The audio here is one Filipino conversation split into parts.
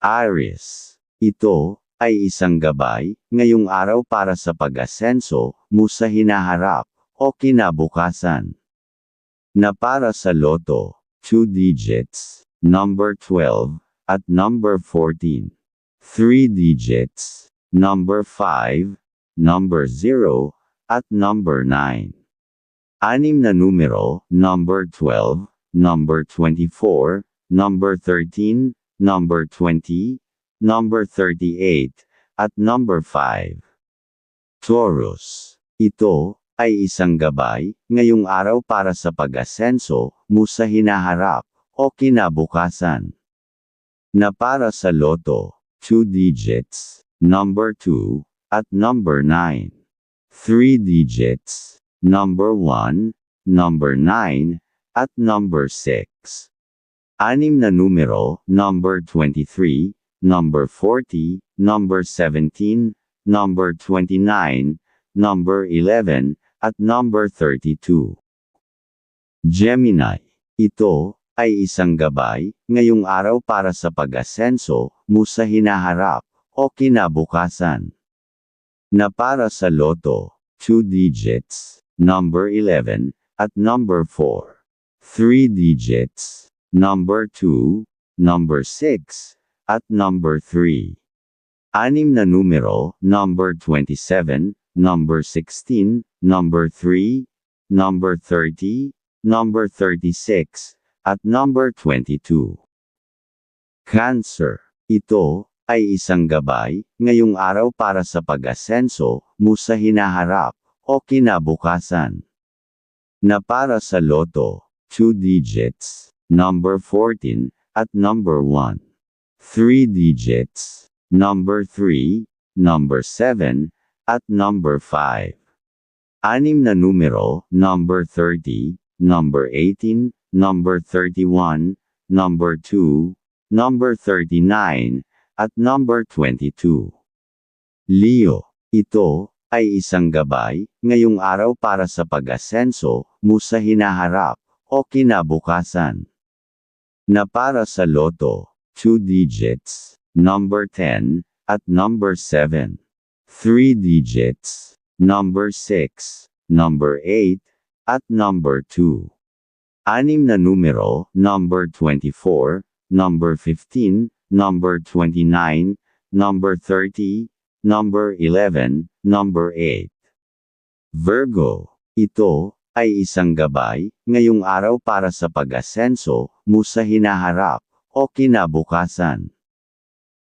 Aries. Ito, ay isang gabay, ngayong araw para sa pag-asenso, mo sa hinaharap, o kinabukasan. Na para sa loto, 2 digits, number 12, at number 14. 3 digits, number 5, number 0, at number 9. Anim na numero, number 12, number 24, number 13, number 20, number 38, at number 5. Taurus. Ito, ay isang gabay, ngayong araw para sa pag-asenso, mo sa hinaharap, o kinabukasan. Na para sa loto, 2 digits, number 2, at number 9. 3 digits, number 1, number 9, at number 6. Anim na numero, number 23, number 40, number 17, number 29, number 11, at number 32. Gemini. Ito, ay isang gabay, ngayong araw para sa pag-asenso, mo sa hinaharap, o kinabukasan. Na para sa loto, 2 digits, number 11, at number 4. 3 digits, number 2, number 6, at number 3. Anim na numero, number 27, number 16, number 3, number 30, number 36, at number 22. Cancer. Ito, ay isang gabay, ngayong araw para sa pag-asenso, mo sa hinaharap, o kinabukasan. Na para sa loto, 2 digits, number 14, at number 1. 3 digits, number 3, number 7, at number 5. Anim na numero, number 30, number 18, number 31, number 2, number 39, at number 22. Leo, ito, ay isang gabay, ngayong araw para sa pag-asenso, mo sa hinaharap, o kinabukasan na para sa loto, 2 digits, number 10, at number 7. 3 digits, number 6, number 8, at number 2. Anim na numero, number 24, number 15, number 29, number 30, number 11, number 8. Virgo, ito, ay isang gabay, ngayong araw para sa pag-asenso, mo sa hinaharap, o kinabukasan.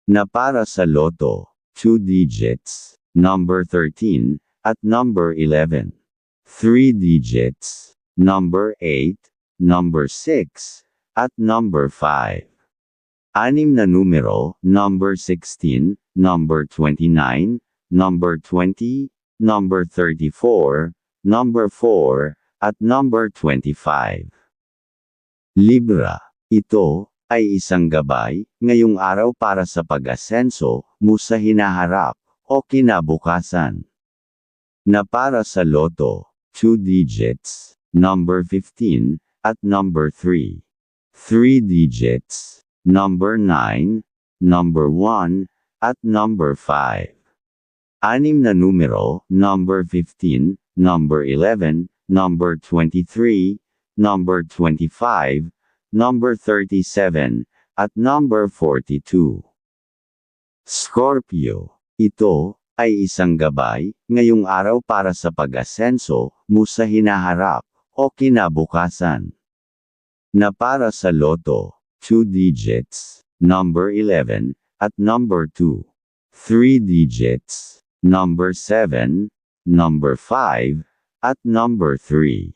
Na para sa loto, 2 digits, number 13, at number 11. 3 digits, number 8, number 6, at number 5. Anim na numero, number 16, number 29, number 20, number 34, number 4, at number 25. Libra. Ito, ay isang gabay, ngayong araw para sa pag-asenso, mo sa hinaharap, o kinabukasan. Na para sa loto, 2 digits, number 15, at number 3. 3 digits, number 9, number 1, at number 5. Anim na numero, number 15, number 11, number 23, number 25, number 37, at number 42. Scorpio. Ito, ay isang gabay, ngayong araw para sa pag-asenso, mo sa hinaharap, o kinabukasan. Na para sa loto, 2 digits, number 11, at number 2. 3 digits, number 7, number 5, at number 3.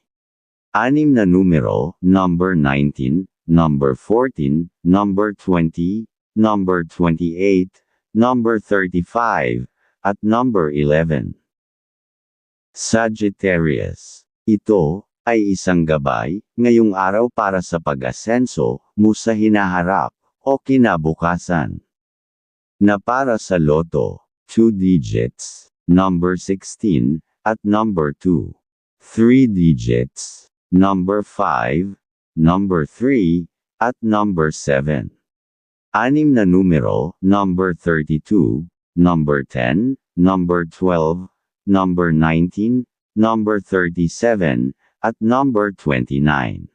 Anim na numero, number 19, number 14, number 20, number 28, number 35, at number 11. Sagittarius. Ito, ay isang gabay, ngayong araw para sa pag-asenso, mo sa hinaharap, o kinabukasan na para sa loto, 2 digits, number 16, at number 2. 3 digits, number 5, number 3, at number 7. Anim na numero, number 32, number 10, number 12, number 19, number 37, at number 29.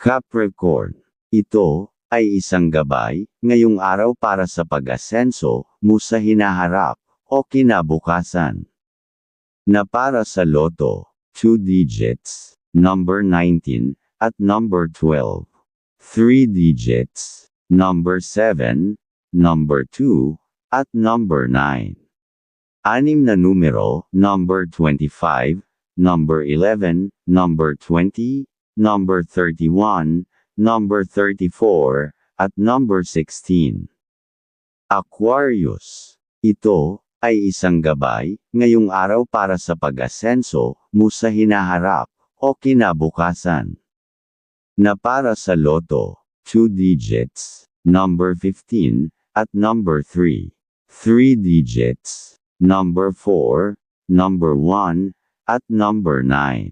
Capricorn. Ito ay isang gabay ngayong araw para sa pag-asenso mo sa hinaharap o kinabukasan. Na para sa loto, 2 digits, number 19, at number 12. 3 digits, number 7, number 2, at number 9. Anim na numero, number 25, number 11, number 20, number 31, number 34, at number 16. Aquarius. Ito ay isang gabay ngayong araw para sa pag-asenso mo sa hinaharap o kinabukasan. Na para sa loto, 2 digits, number 15, at number 3. 3 digits, number 4, number 1, at number 9.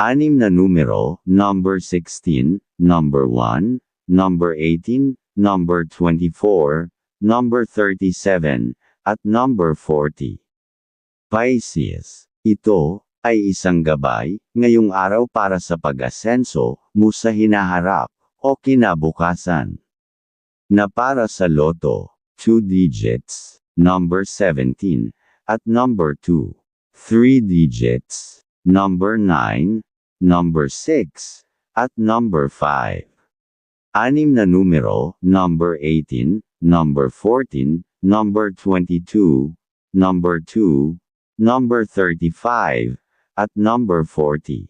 Anim na numero, number 16, number 1, number 18, number 24, number 37, at number 40. Pisces. Ito ay isang gabay ngayong araw para sa pag-asenso mo sa hinaharap o kinabukasan. Na para sa loto, 2 digits, number 17, at number 2. 3 digits, number 9, number 6, at number 5. Anim na numero, number 18, number 14, number 22, number 2, number 35, at number 40.